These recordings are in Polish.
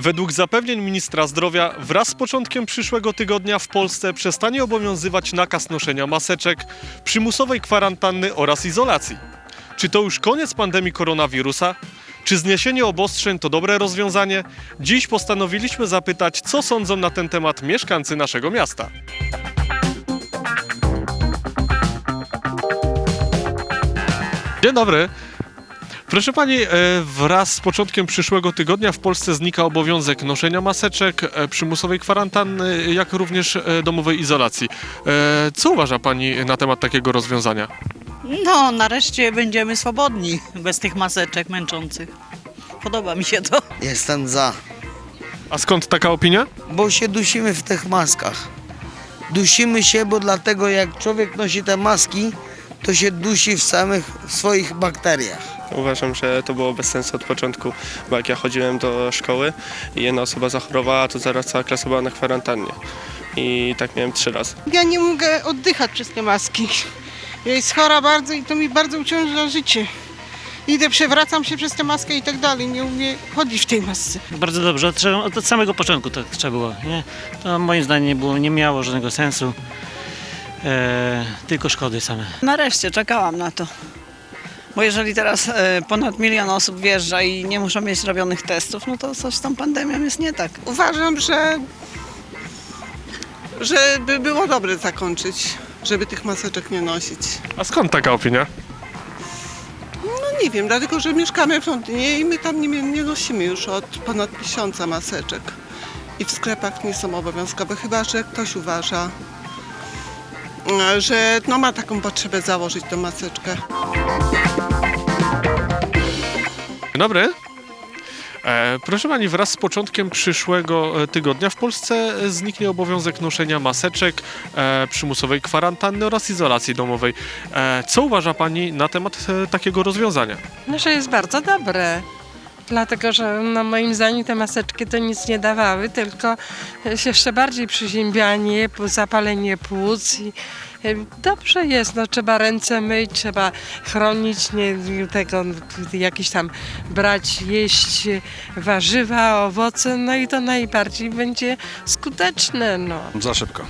Według zapewnień ministra zdrowia wraz z początkiem przyszłego tygodnia w Polsce przestanie obowiązywać nakaz noszenia maseczek, przymusowej kwarantanny oraz izolacji. Czy to już koniec pandemii koronawirusa? Czy zniesienie obostrzeń to dobre rozwiązanie? Dziś postanowiliśmy zapytać, co sądzą na ten temat mieszkańcy naszego miasta. Dzień dobry. Proszę pani, e, wraz z początkiem przyszłego tygodnia w Polsce znika obowiązek noszenia maseczek, e, przymusowej kwarantanny, jak również e, domowej izolacji. Co uważa pani na temat takiego rozwiązania? No, nareszcie będziemy swobodni bez tych maseczek męczących. Podoba mi się to. Jestem za, A skąd taka opinia? bo się dusimy w tych maskach. Dusimy się, bo dlatego jak człowiek nosi te maski, to się dusi w samych swoich bakteriach. Uważam, że to było bez sensu od początku, bo jak ja chodziłem do szkoły i jedna osoba zachorowała, to zaraz cała klasa była na kwarantannie. I tak miałem trzy razy. Ja nie mogę oddychać przez te maski. Ja jest chora bardzo i to mi bardzo uciąża życie. Idę, przewracam się przez tę maskę i tak dalej. Nie umiem chodzić w tej masce. Bardzo dobrze, od, samego początku tak trzeba było. Nie? To moim zdaniem nie, było, nie miało żadnego sensu, e, tylko szkody same. Nareszcie czekałam na to. Bo jeżeli teraz e, ponad milion osób wjeżdża i nie muszą mieć robionych testów, no to coś z tą pandemią jest nie tak. Uważam, że żeby było dobre zakończyć, żeby tych maseczek nie nosić. A skąd taka opinia? No nie wiem, dlatego że mieszkamy w Londynie i my tam nie, nie nosimy już od ponad miesiąca maseczek. I w sklepach nie są obowiązkowe, chyba że ktoś uważa, że no ma taką potrzebę założyć tą maseczkę. Dzień dobry. E, proszę pani, wraz z początkiem przyszłego e, tygodnia w Polsce e, zniknie obowiązek noszenia maseczek, e, przymusowej kwarantanny oraz izolacji domowej. E, co uważa pani na temat e, takiego rozwiązania? No, że jest bardzo dobre. Dlatego, że no, moim zdaniem te maseczki to nic nie dawały, tylko się jeszcze bardziej przyziębianie, zapalenie płuc. I, e, dobrze jest, no, trzeba ręce myć, trzeba chronić nie, tego, jakieś tam brać, jeść warzywa, owoce, no i to najbardziej będzie skuteczne. No. Za szybko.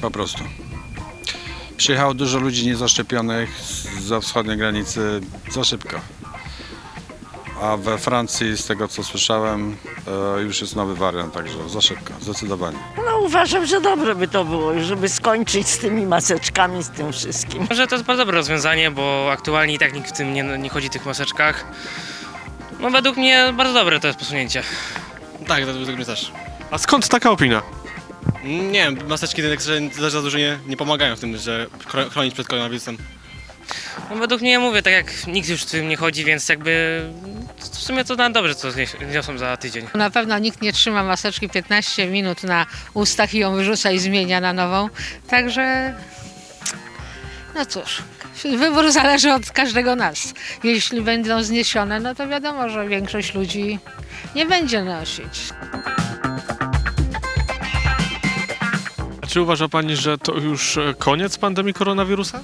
Po prostu. Przyjechało dużo ludzi niezaszczepionych za wschodniej granicy za szybko. A we Francji, z tego co słyszałem, e, już jest nowy wariant, także za szybko, zdecydowanie. No uważam, że dobre by to było, żeby skończyć z tymi maseczkami, z tym wszystkim. Że to jest bardzo dobre rozwiązanie, bo aktualnie i tak nikt w tym nie, nie chodzi w tych maseczkach. No według mnie bardzo dobre to jest posunięcie. Tak, to według mnie też. A skąd taka opinia? Nie wiem, maseczki że też za dużo nie, nie pomagają w tym, że chro- chronić przed koronawirusem. No według mnie mówię, tak jak nikt już w tym nie chodzi, więc jakby w sumie to na dobrze co zniosą za tydzień. Na pewno nikt nie trzyma maseczki 15 minut na ustach i ją wyrzuca i zmienia na nową. Także, no cóż, wybór zależy od każdego nas. Jeśli będą zniesione, no to wiadomo, że większość ludzi nie będzie nosić. Czy uważa pani, że to już e, koniec pandemii koronawirusa?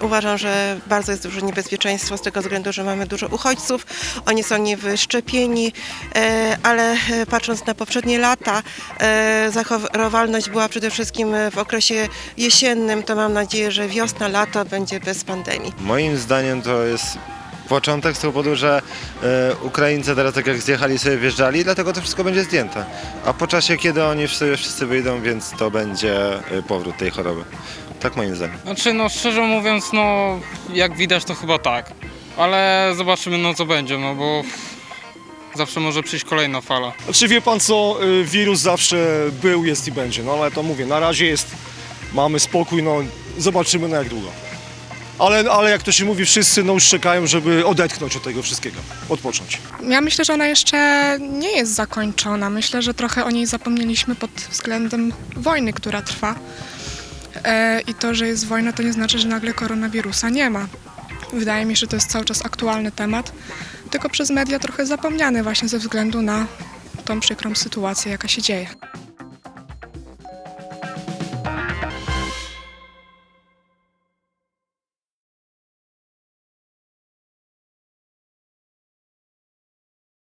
Uważam, że bardzo jest duże niebezpieczeństwo z tego względu, że mamy dużo uchodźców, oni są niewyszczepieni, e, ale e, patrząc na poprzednie lata, zachorowalność była przede wszystkim w okresie jesiennym, to mam nadzieję, że wiosna, lato będzie bez pandemii. Moim zdaniem to jest początek z tego powodu, że e, Ukraińcy teraz tak jak zjechali sobie wjeżdżali, dlatego to wszystko będzie zdjęte. A po czasie, kiedy oni sobie wszyscy wyjdą, więc to będzie e, powrót tej choroby. Tak moim zdaniem. Znaczy, no szczerze mówiąc, no jak widać, to chyba tak. Ale zobaczymy, no co będzie, no bo zawsze może przyjść kolejna fala. Znaczy wie pan co, y, wirus zawsze był, jest i będzie, no ale to mówię, na razie jest, mamy spokój, no zobaczymy na jak długo. Ale, ale jak to się mówi, wszyscy no już czekają, żeby odetchnąć od tego wszystkiego, odpocząć. Ja myślę, że ona jeszcze nie jest zakończona. Myślę, że trochę o niej zapomnieliśmy pod względem wojny, która trwa. E, I to, że jest wojna, to nie znaczy, że nagle koronawirusa nie ma. Wydaje mi się, że to jest cały czas aktualny temat, tylko przez media trochę zapomniany właśnie ze względu na tą przykrą sytuację, jaka się dzieje.